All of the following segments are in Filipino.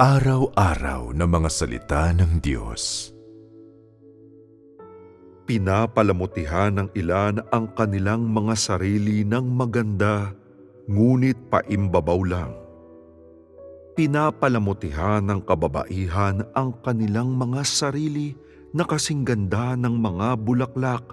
Araw-araw na mga salita ng Diyos. Pinapalamutihan ng ilan ang kanilang mga sarili ng maganda, ngunit paimbabaw lang. Pinapalamutihan ng kababaihan ang kanilang mga sarili na kasing ganda ng mga bulaklak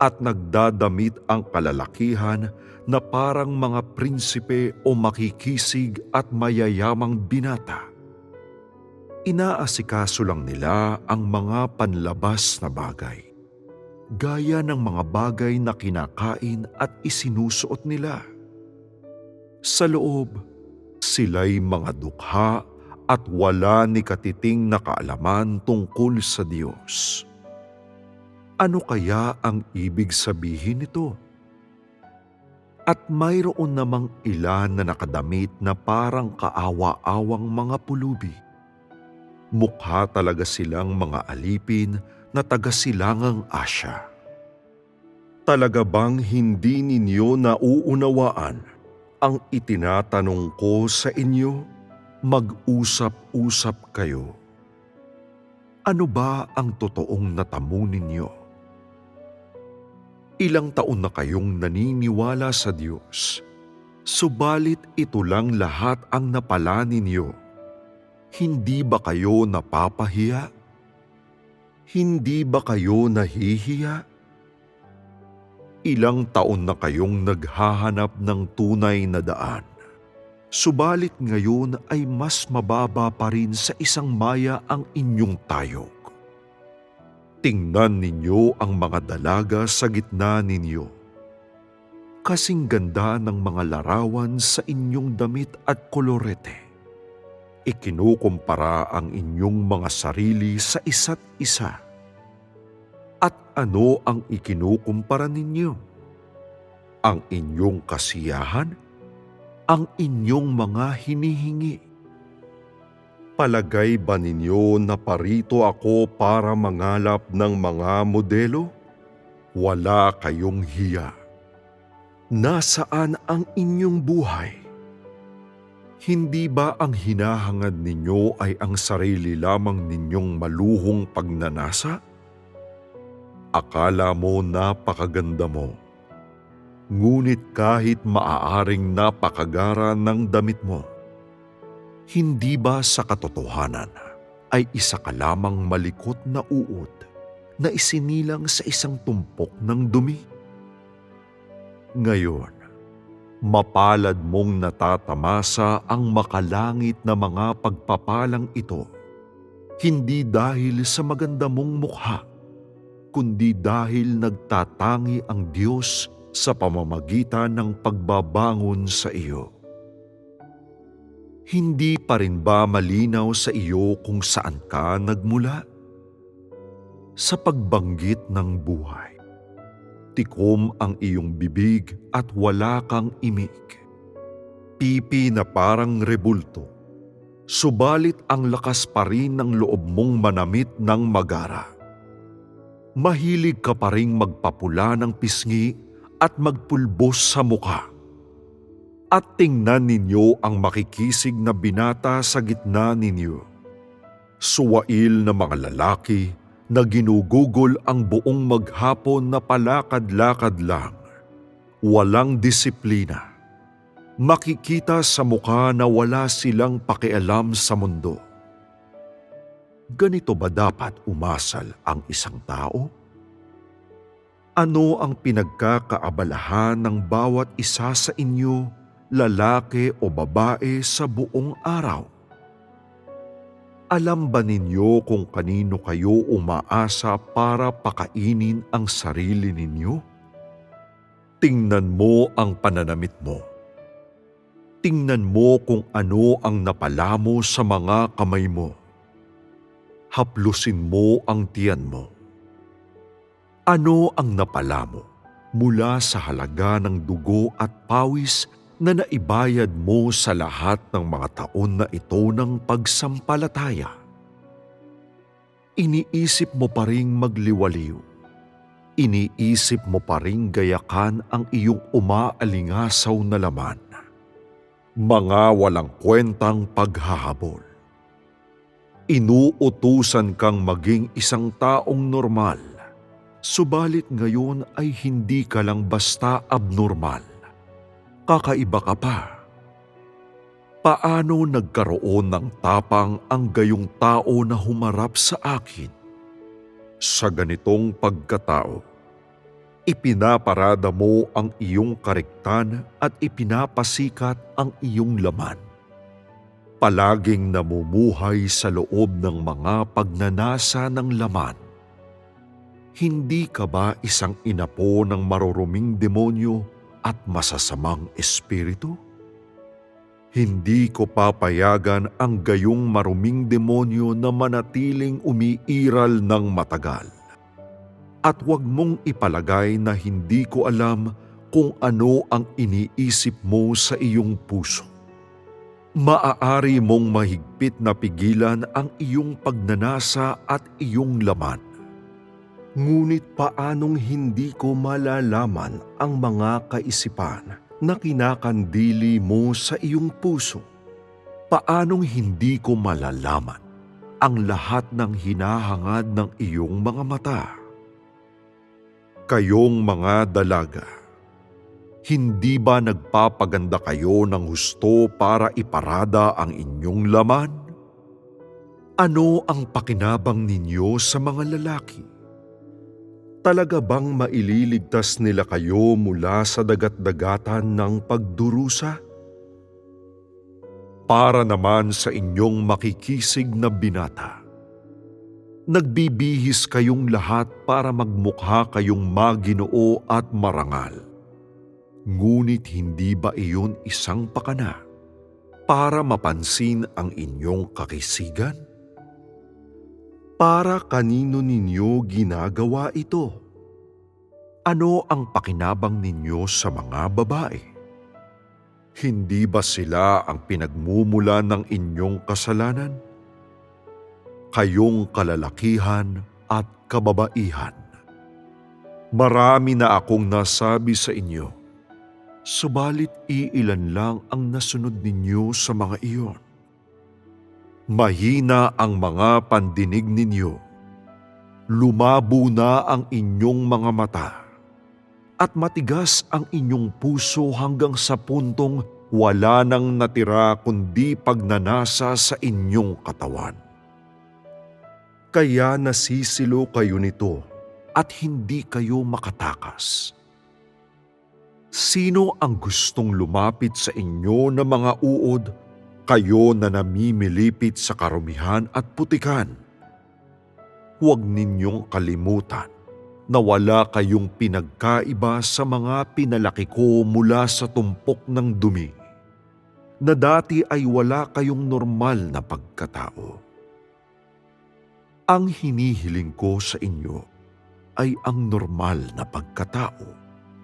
at nagdadamit ang kalalakihan na parang mga prinsipe o makikisig at mayayamang binata. Inaasikaso lang nila ang mga panlabas na bagay, gaya ng mga bagay na kinakain at isinusuot nila. Sa loob, sila'y mga dukha at wala ni katiting na kaalaman tungkol sa Diyos. Ano kaya ang ibig sabihin nito? At mayroon namang ilan na nakadamit na parang kaawa-awang mga pulubi. Mukha talaga silang mga alipin na taga-silangang Asya. Talaga bang hindi ninyo nauunawaan ang itinatanong ko sa inyo? Mag-usap-usap kayo. Ano ba ang totoong natamo ninyo? Ilang taon na kayong naniniwala sa Diyos, subalit ito lang lahat ang napala ninyo. Hindi ba kayo napapahiya? Hindi ba kayo nahihiya? Ilang taon na kayong naghahanap ng tunay na daan. Subalit ngayon ay mas mababa pa rin sa isang maya ang inyong tayog. Tingnan ninyo ang mga dalaga sa gitna ninyo. Kasing ganda ng mga larawan sa inyong damit at kolorete. Ikinukumpara ang inyong mga sarili sa isa't isa. At ano ang ikinukumpara ninyo? Ang inyong kasiyahan? Ang inyong mga hinihingi? Palagay ba ninyo na parito ako para mangalap ng mga modelo? Wala kayong hiya. Nasaan ang inyong buhay? Hindi ba ang hinahangad ninyo ay ang sarili lamang ninyong maluhong pagnanasa? Akala mo napakaganda mo. Ngunit kahit maaaring napakagara ng damit mo, hindi ba sa katotohanan ay isa ka lamang malikot na uod na isinilang sa isang tumpok ng dumi? Ngayon, mapalad mong natatamasa ang makalangit na mga pagpapalang ito, hindi dahil sa maganda mong mukha, kundi dahil nagtatangi ang Diyos sa pamamagitan ng pagbabangon sa iyo. Hindi pa rin ba malinaw sa iyo kung saan ka nagmula? Sa pagbanggit ng buhay. Tikom ang iyong bibig at wala kang imig. Pipi na parang rebulto. Subalit ang lakas pa rin ng loob mong manamit ng magara. Mahilig ka pa ring magpapula ng pisngi at magpulbos sa mukha at tingnan ninyo ang makikisig na binata sa gitna ninyo. Suwail na mga lalaki na ginugugol ang buong maghapon na palakad-lakad lang. Walang disiplina. Makikita sa mukha na wala silang pakialam sa mundo. Ganito ba dapat umasal ang isang tao? Ano ang pinagkakaabalahan ng bawat isa sa inyo lalaki o babae sa buong araw. Alam ba ninyo kung kanino kayo umaasa para pakainin ang sarili ninyo? Tingnan mo ang pananamit mo. Tingnan mo kung ano ang napala mo sa mga kamay mo. Haplusin mo ang tiyan mo. Ano ang napala mo mula sa halaga ng dugo at pawis na naibayad mo sa lahat ng mga taon na ito ng pagsampalataya. Iniisip mo pa ring magliwaliw. Iniisip mo pa ring gayakan ang iyong umaalingasaw na laman. Mga walang kwentang paghahabol. Inuutusan kang maging isang taong normal. Subalit ngayon ay hindi ka lang basta abnormal. Kakaiba ka pa. Paano nagkaroon ng tapang ang gayong tao na humarap sa akin? Sa ganitong pagkatao, ipinaparada mo ang iyong kariktan at ipinapasikat ang iyong laman. Palaging namumuhay sa loob ng mga pagnanasa ng laman. Hindi ka ba isang inapo ng maruruming demonyo at masasamang espiritu? Hindi ko papayagan ang gayong maruming demonyo na manatiling umiiral ng matagal. At huwag mong ipalagay na hindi ko alam kung ano ang iniisip mo sa iyong puso. Maaari mong mahigpit na pigilan ang iyong pagnanasa at iyong laman. Ngunit paanong hindi ko malalaman ang mga kaisipan na kinakandili mo sa iyong puso? Paanong hindi ko malalaman ang lahat ng hinahangad ng iyong mga mata? Kayong mga dalaga, hindi ba nagpapaganda kayo ng husto para iparada ang inyong laman? Ano ang pakinabang ninyo sa mga lalaki? Talaga bang maililigtas nila kayo mula sa dagat-dagatan ng pagdurusa? Para naman sa inyong makikisig na binata, nagbibihis kayong lahat para magmukha kayong maginoo at marangal. Ngunit hindi ba iyon isang pakana para mapansin ang inyong kakisigan? Para kanino ninyo ginagawa ito? Ano ang pakinabang ninyo sa mga babae? Hindi ba sila ang pinagmumula ng inyong kasalanan? Kayong kalalakihan at kababaihan. Marami na akong nasabi sa inyo, subalit iilan lang ang nasunod ninyo sa mga iyon. Mahina ang mga pandinig ninyo. Lumabo na ang inyong mga mata. At matigas ang inyong puso hanggang sa puntong wala nang natira kundi pagnanasa sa inyong katawan. Kaya nasisilo kayo nito at hindi kayo makatakas. Sino ang gustong lumapit sa inyo na mga uod kayo na namimilipit sa karumihan at putikan. Huwag ninyong kalimutan na wala kayong pinagkaiba sa mga pinalaki ko mula sa tumpok ng dumi, na dati ay wala kayong normal na pagkatao. Ang hinihiling ko sa inyo ay ang normal na pagkatao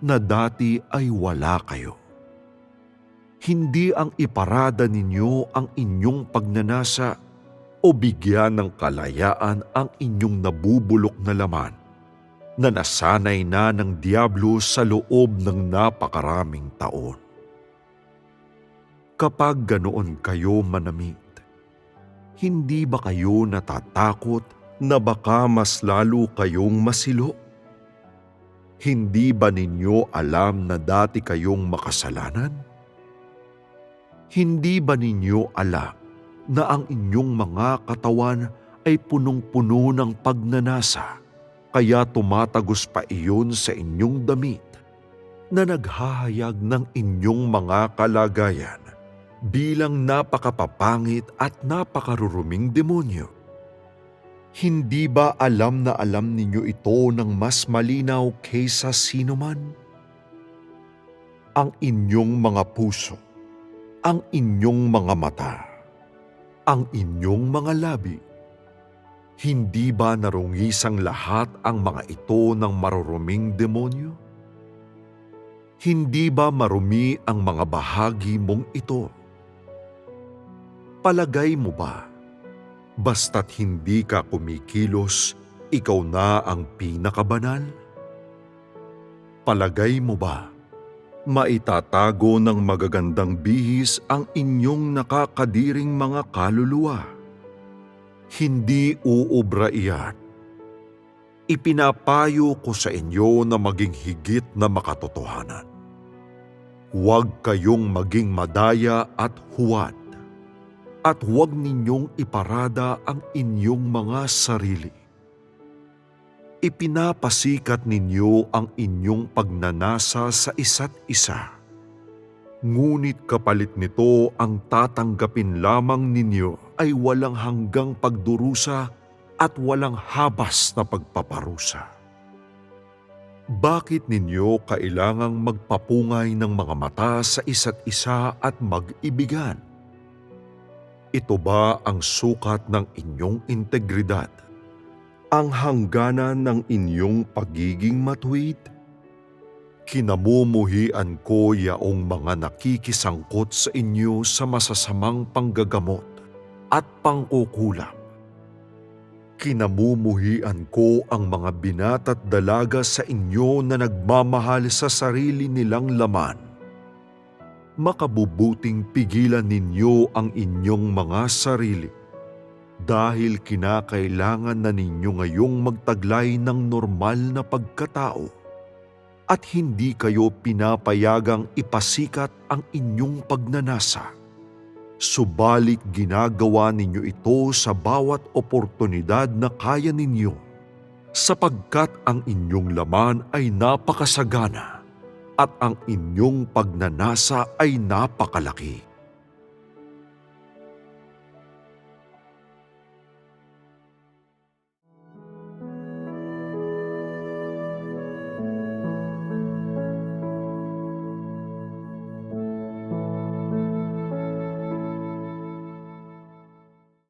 na dati ay wala kayo hindi ang iparada ninyo ang inyong pagnanasa o bigyan ng kalayaan ang inyong nabubulok na laman na nasanay na ng Diablo sa loob ng napakaraming taon. Kapag ganoon kayo manamit, hindi ba kayo natatakot na baka mas lalo kayong masilo? Hindi ba ninyo alam na dati kayong makasalanan? Hindi ba ninyo alam na ang inyong mga katawan ay punong-puno ng pagnanasa, kaya tumatagos pa iyon sa inyong damit na naghahayag ng inyong mga kalagayan bilang napakapapangit at napakaruruming demonyo? Hindi ba alam na alam ninyo ito ng mas malinaw kaysa sino man? Ang inyong mga puso ang inyong mga mata, ang inyong mga labi. Hindi ba narungisang lahat ang mga ito ng maruruming demonyo? Hindi ba marumi ang mga bahagi mong ito? Palagay mo ba, basta't hindi ka kumikilos, ikaw na ang pinakabanal? Palagay mo ba, maitatago ng magagandang bihis ang inyong nakakadiring mga kaluluwa. Hindi uubra iyan. Ipinapayo ko sa inyo na maging higit na makatotohanan. Huwag kayong maging madaya at huwad, at huwag ninyong iparada ang inyong mga sarili. Ipinapasikat ninyo ang inyong pagnanasa sa isa't isa. Ngunit kapalit nito ang tatanggapin lamang ninyo ay walang hanggang pagdurusa at walang habas na pagpaparusa. Bakit ninyo kailangang magpapungay ng mga mata sa isa't isa at mag-ibigan? Ito ba ang sukat ng inyong integridad? Ang hangganan ng inyong pagiging matuwid? Kinamumuhian ko yaong mga nakikisangkot sa inyo sa masasamang panggagamot at pangkukulam. Kinamumuhian ko ang mga binata't dalaga sa inyo na nagmamahal sa sarili nilang laman. Makabubuting pigilan ninyo ang inyong mga sarili dahil kinakailangan na ninyo ngayong magtaglay ng normal na pagkatao at hindi kayo pinapayagang ipasikat ang inyong pagnanasa. Subalit ginagawa ninyo ito sa bawat oportunidad na kaya ninyo sapagkat ang inyong laman ay napakasagana at ang inyong pagnanasa ay napakalaki.